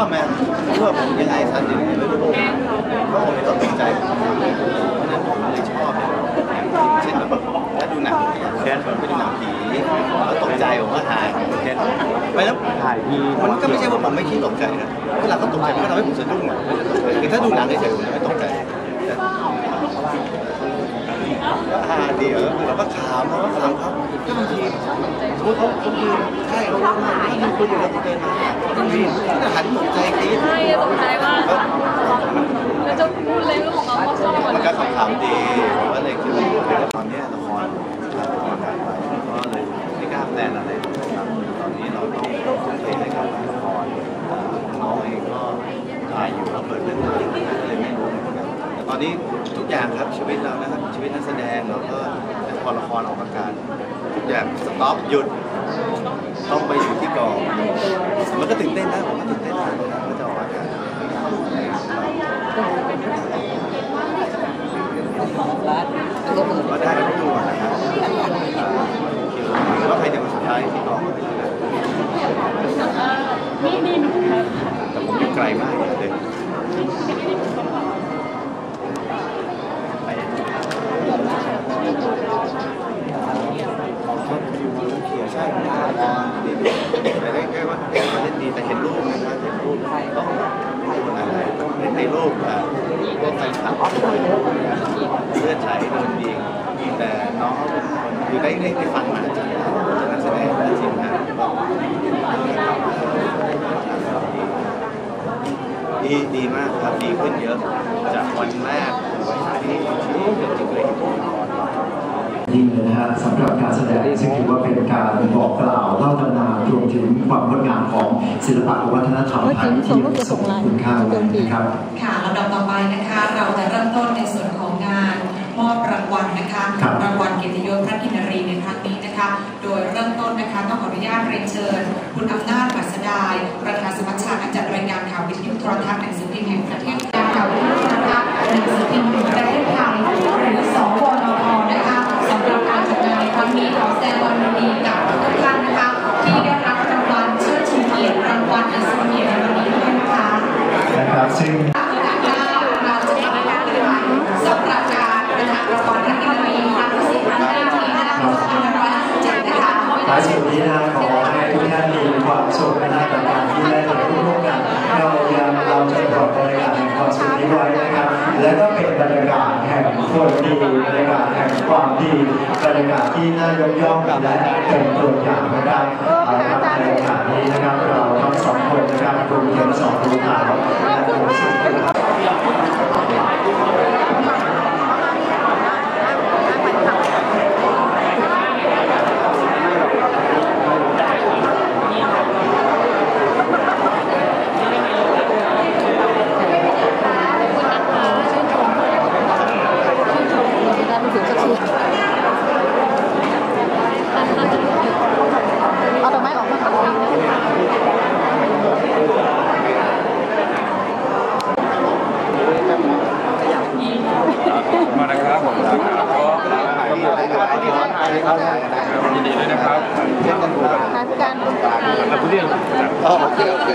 อบไหมไม่รู้ว่าผมยังไงทันยังไงไม่รู้ผมก็คงไม่ตกใจเพราะนั้นผมเลยชอบเช่นแบบถ้าดูหนังแค่ไปดูหนังผีแล้วตกใจผมก็หายแค่ไปแล้วถ่ายที่มันก็ไม่ใช่ว่าผมไม่ขี้ตกใจนะเวลาเขาตกใจมันก็ทำให้ผมสะดุ้งอะคือถ้าดูหนังเฉยๆผมจะไม่ตกใจก็ฮาดีเหรอคือเราก็ขำเราก็ขำเขา ก็บางทีสมมติเขาเขายืนใช่เขายืนคุยอยู่แล้วเขาเดินมาบางทีเขาจะหันตกใจกรี๊ดใช่ตกใจมากแล้วจะพูดเลยเรื่องของเขาเขาชอบมันก็ขำๆดีผมก็เลยคิดว่าตอนนี้ละครละครถ่ายไปก็เลยไม่กล้าแพลนอะไรนะครับตอนนี้เราต้องทุ่มเทให้กับละครน้องเองก็ถ่ายอยู่แล้วเปิดเรื่องใหม่ก็เลยไม่รู้เหมือนกันแต่ตอนนี้ทุกอย่างครับชีวิตเรานะครับชีวิตนักแสดงแล้วก็พอละครออกอากาศ แบบสต็อปหยุดต้องไปอยู่กองมันก็ตื่นเต้นนะผมก็ตื่นเต้นนะก็จะออกอากาศ ก็ได้ก็ดูนะครับคิวว่าใครจะมาสุดท้ายที่กอง นี่นี่หนูครับ แต่ผมอยู่ไกลมากเลยใช่แต่ได้แค่ว่าเด็ก มันเล่นดีแต่เห็นรูปนะครับเห็นรูปต้องในรูปอะพวกแฟนคลับเลือดใช้โดนยิงแต่น้องเขาเป็นคนคือได้ได้ได้ฟังมาจากนักแสดงและทีมงานดีดีมากครับดีขึ้นเยอะ จากวันแรกวันที่ที่เราจะเห็นละคร ยิ่งเลยนะฮะสำหรับการแสดงซึ่งถือว่าเป็นการบอกกล่าวเล่าตำนานรวมถึงความงดงามของศิลปะวัฒนธรรมไทยที่มีสมคุณค่าเลยนะครับค่ะลำดับต่อไปนะคะ เราจะเริ่มต้นในส่วนของงานมอบรางวัลนะคะครับรางวัลเกียรติยศพระกินรีในครั้งนี้นะคะ โดยเริ่มต้นนะคะต้องขออนุญาตเรียนเชิญ วัลนักกีฬาหญิงครั้งที่สี่ครั้งที่ห้า2557นะคะท้ายสุดนี้นะขอให้ทุกท่านมีความสุขนะกับการที่ได้มาร่วมกัน เรายังเราจะปลอดบรรยากาศแห่งความสุขนี้ไว้นะครับ และก็เป็นบรรยากาศแห่งคนดีบรรยากาศแห่งความดีบรรยากาศที่น่ายกย่องและเป็นตัวอย่างนะครับเอาละครับในโอกาสนี้นะครับ สองคนนะครับคุณเขียนสองดูขาวและคุณสุขนะครับ ได้ไปถึงสักทีเอาดอกไม้ออกมาค่ะ มานะครับผมนะครับก็ยินดีด้วยนะครับ ทานการ แล้วผู้เรียน อ๋อโอเคโอเค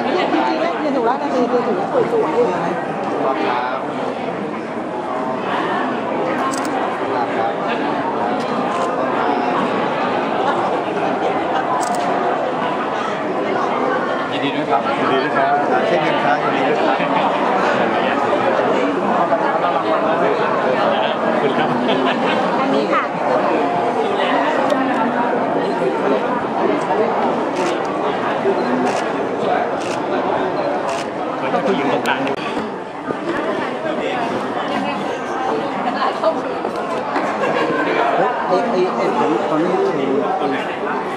ยืนถูกแล้วนาทียืนถูกสวยๆครับครับ ยินดีด้วยครับยินดีด้วยครับเช่นกันครับยินดีด้วยครับอันนี้ค่ะ ผู้หญิงตรงกลางไอ้ไอ้ไอ้ผมตอนนี้คือ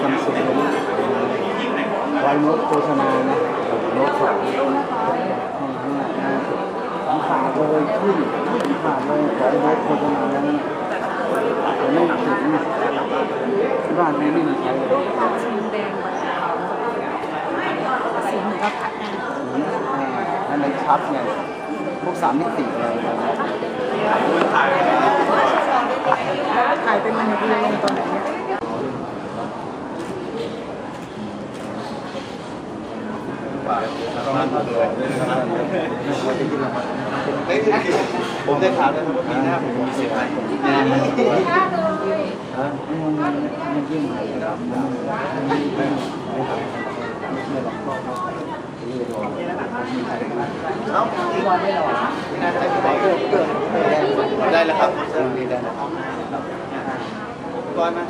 ทำสิ่งนี้ไว้โน้ตโฆษณานะโน้ตสองขานขาเลยขึ้นขาเลยของโน้ตโฆษณาแล้วนะแต่ไม่ถึงบ้านไม่ไม่มีใครเลย สีเหมือนกับผัดนะนั่นเลยชัดไงพวกสามมิติอะไรแบถ่ายเป็นมันดีลงตรงไหนเนี่ยกว่าสามารถทำเลยไม่ใช่ผมได้ข่าวแล้วว่าปีหน้าผมมีสิทธิ์ไหมพลาดเลย เอ้าอีกวันไม่หรอไม่น่าจะได้ได้แล้วครับได้แล้วครับก้อนมา